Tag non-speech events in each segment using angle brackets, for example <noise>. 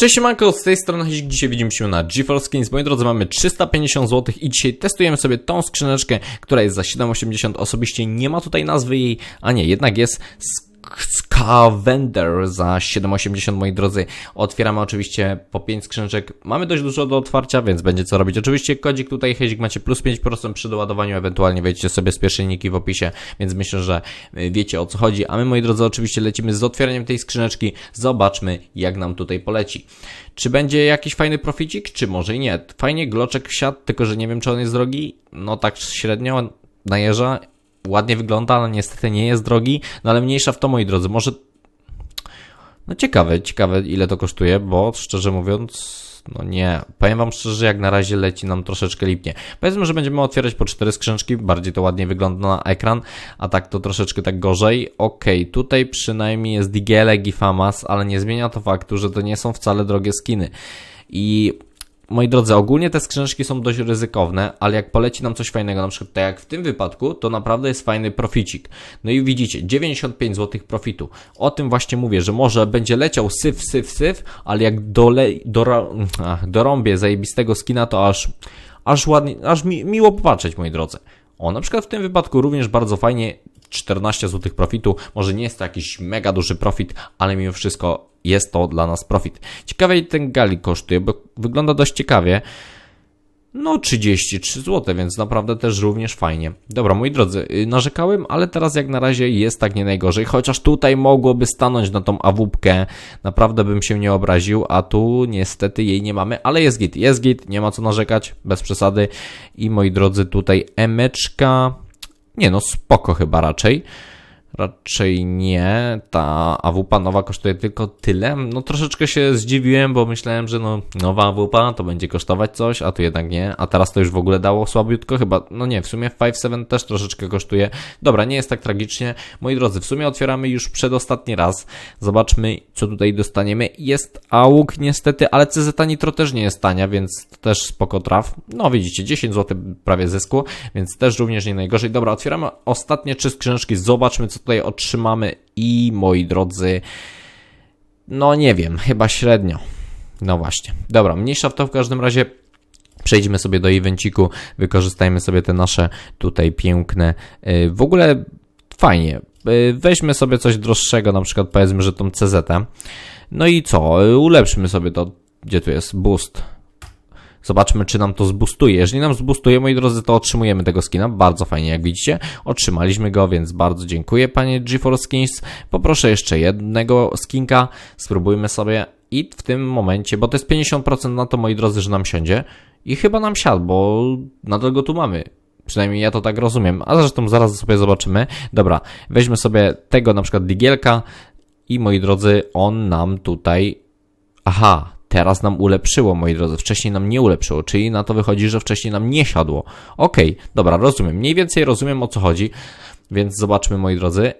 Cześć siemanko, z tej strony Hyzik, dzisiaj widzimy się na GeForce Skins. Moi drodzy, mamy 350 zł i dzisiaj testujemy sobie tą skrzyneczkę, która jest za 7,80. Osobiście nie ma tutaj nazwy jej, a nie, jednak jest Scavender za 7,80 moi drodzy. Otwieramy oczywiście po 5 skrzyneczek. Mamy dość dużo do otwarcia, więc będzie co robić. Oczywiście kodzik tutaj Hyzik macie plus 5% przy doładowaniu, ewentualnie wejdźcie sobie z pierwszej niki w opisie, więc myślę, że y, wiecie o co chodzi. A my moi drodzy oczywiście lecimy z otwieraniem tej skrzyneczki. Zobaczmy jak nam tutaj poleci. Czy będzie jakiś fajny proficik, czy może i nie. Fajnie gloczek wsiadł, tylko że nie wiem czy on jest drogi. No tak średnio najeża ładnie wygląda, ale niestety nie jest drogi, no ale mniejsza w to, moi drodzy, może... No ciekawe, ciekawe ile to kosztuje, bo szczerze mówiąc, no nie, powiem wam szczerze, jak na razie leci nam troszeczkę lipnie. Powiedzmy, że będziemy otwierać po cztery skrzyneczki, bardziej to ładnie wygląda na ekran, a tak to troszeczkę tak gorzej. Okej, okay, tutaj przynajmniej jest Digiele, Gifamas, ale nie zmienia to faktu, że to nie są wcale drogie skiny. I moi drodzy, ogólnie te skrzyneczki są dość ryzykowne, ale jak poleci nam coś fajnego, na przykład tak jak w tym wypadku, to naprawdę jest fajny proficik. No i widzicie, 95 zł profitu. O tym właśnie mówię, że może będzie leciał syf, syf, syf, ale jak dole, do, ach, dorąbię zajebistego skina, to aż, aż ładnie, aż mi, miło popatrzeć, moi drodzy. O, na przykład w tym wypadku również bardzo fajnie 14 zł profitu. Może nie jest to jakiś mega duży profit, ale mimo wszystko jest to dla nas profit. Ciekawie ten gali kosztuje, bo wygląda dość ciekawie. No 33 zł, więc naprawdę też również fajnie. Dobra, moi drodzy, y, narzekałem, ale teraz jak na razie jest tak nie najgorzej, chociaż tutaj mogłoby stanąć na tą awupkę, naprawdę bym się nie obraził, a tu niestety jej nie mamy, ale jest git, jest git, nie ma co narzekać, bez przesady. I moi drodzy, tutaj emeczka, nie no, spoko chyba raczej. Raczej nie. Ta AWP nowa kosztuje tylko tyle. No troszeczkę się zdziwiłem, bo myślałem, że no nowa AWP to będzie kosztować coś, a tu jednak nie. A teraz to już w ogóle dało słabiutko chyba. No nie, w sumie 5.7 też troszeczkę kosztuje. Dobra, nie jest tak tragicznie. Moi drodzy, w sumie otwieramy już przedostatni raz. Zobaczmy, co tutaj dostaniemy. Jest AUK niestety, ale CZ Nitro też nie jest tania, więc też spoko traf. No widzicie, 10 zł prawie zysku, więc też również nie najgorzej. Dobra, otwieramy ostatnie trzy skrzyneczki. Zobaczmy, co tutaj otrzymamy i moi drodzy, no nie wiem, chyba średnio. No właśnie. Dobra, mniejsza w to w każdym razie. Przejdźmy sobie do evenciku, wykorzystajmy sobie te nasze tutaj piękne. Y, w ogóle fajnie. Y, weźmy sobie coś droższego, na przykład powiedzmy, że tą CZ. No i co? Ulepszymy sobie to. Gdzie tu jest? Boost. Zobaczmy, czy nam to zbustuje. Jeżeli nam zbustuje, moi drodzy, to otrzymujemy tego skina. Bardzo fajnie, jak widzicie. Otrzymaliśmy go, więc bardzo dziękuję, panie GeForce Skins. Poproszę jeszcze jednego skinka. Spróbujmy sobie. I w tym momencie, bo to jest 50% na to, moi drodzy, że nam siądzie. I chyba nam siadł, bo nadal go tu mamy. Przynajmniej ja to tak rozumiem. A zresztą zaraz sobie zobaczymy. Dobra, weźmy sobie tego na przykład digielka. I moi drodzy, on nam tutaj... Aha, teraz nam ulepszyło, moi drodzy. Wcześniej nam nie ulepszyło, czyli na to wychodzi, że wcześniej nam nie siadło. Okej, okay, dobra, rozumiem. Mniej więcej rozumiem o co chodzi, więc zobaczmy, moi drodzy.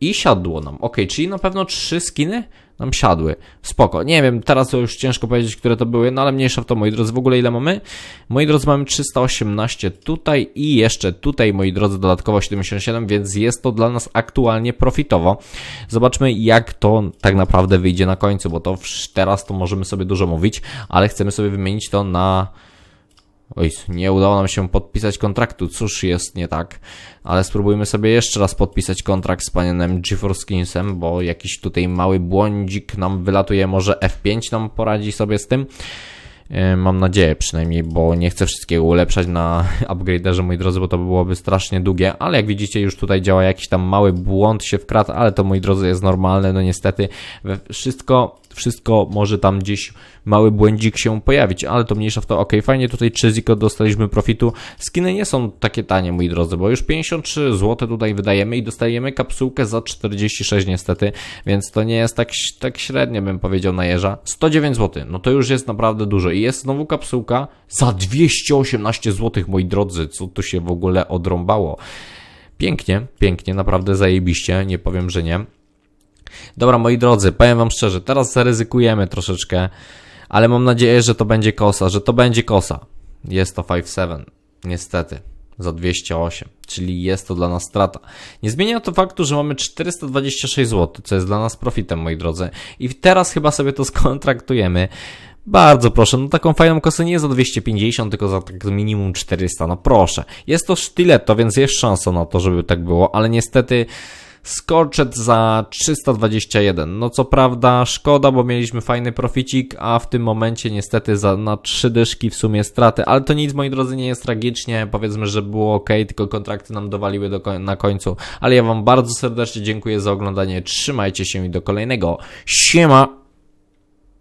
I siadło nam. Ok, czyli na pewno trzy skiny nam siadły. Spoko. Nie wiem, teraz to już ciężko powiedzieć, które to były, no ale mniejsza w to, moi drodzy. W ogóle ile mamy? Moi drodzy, mamy 318 tutaj i jeszcze tutaj, moi drodzy, dodatkowo 77, więc jest to dla nas aktualnie profitowo. Zobaczmy, jak to tak naprawdę wyjdzie na końcu, bo to teraz to możemy sobie dużo mówić, ale chcemy sobie wymienić to na Oj, nie udało nam się podpisać kontraktu, cóż jest nie tak, ale spróbujmy sobie jeszcze raz podpisać kontrakt z panem GeForce Skinsem, bo jakiś tutaj mały błądzik nam wylatuje, może F5 nam poradzi sobie z tym. E, mam nadzieję przynajmniej, bo nie chcę wszystkiego ulepszać na <laughs> upgraderze, moi drodzy, bo to byłoby strasznie długie, ale jak widzicie już tutaj działa jakiś tam mały błąd się wkradł, ale to moi drodzy jest normalne, no niestety wszystko wszystko może tam gdzieś mały błędzik się pojawić, ale to mniejsza w to. Ok, fajnie tutaj 3 ziko dostaliśmy profitu. Skiny nie są takie tanie, moi drodzy, bo już 53 zł tutaj wydajemy i dostajemy kapsułkę za 46 niestety, więc to nie jest tak, tak średnio, bym powiedział, na jeża. 109 zł, no to już jest naprawdę dużo jest znowu kapsułka za 218 zł, moi drodzy, co tu się w ogóle odrąbało. Pięknie, pięknie, naprawdę zajebiście, nie powiem, że nie. Dobra, moi drodzy, powiem wam szczerze, teraz zaryzykujemy troszeczkę, ale mam nadzieję, że to będzie kosa, że to będzie kosa. Jest to 5-7, niestety. za 208, czyli jest to dla nas strata. Nie zmienia to faktu, że mamy 426 zł, co jest dla nas profitem, moi drodzy. I teraz chyba sobie to skontraktujemy. Bardzo proszę, no taką fajną kosę nie za 250, tylko za tak minimum 400, no proszę. Jest to sztyletto, więc jest szansa na to, żeby tak było, ale niestety Scorchet za 321. No co prawda szkoda, bo mieliśmy fajny proficik, a w tym momencie niestety za, na trzy dyszki w sumie straty, ale to nic moi drodzy nie jest tragicznie, powiedzmy, że było ok, tylko kontrakty nam dowaliły do, na końcu, ale ja wam bardzo serdecznie dziękuję za oglądanie, trzymajcie się i do kolejnego. Siema!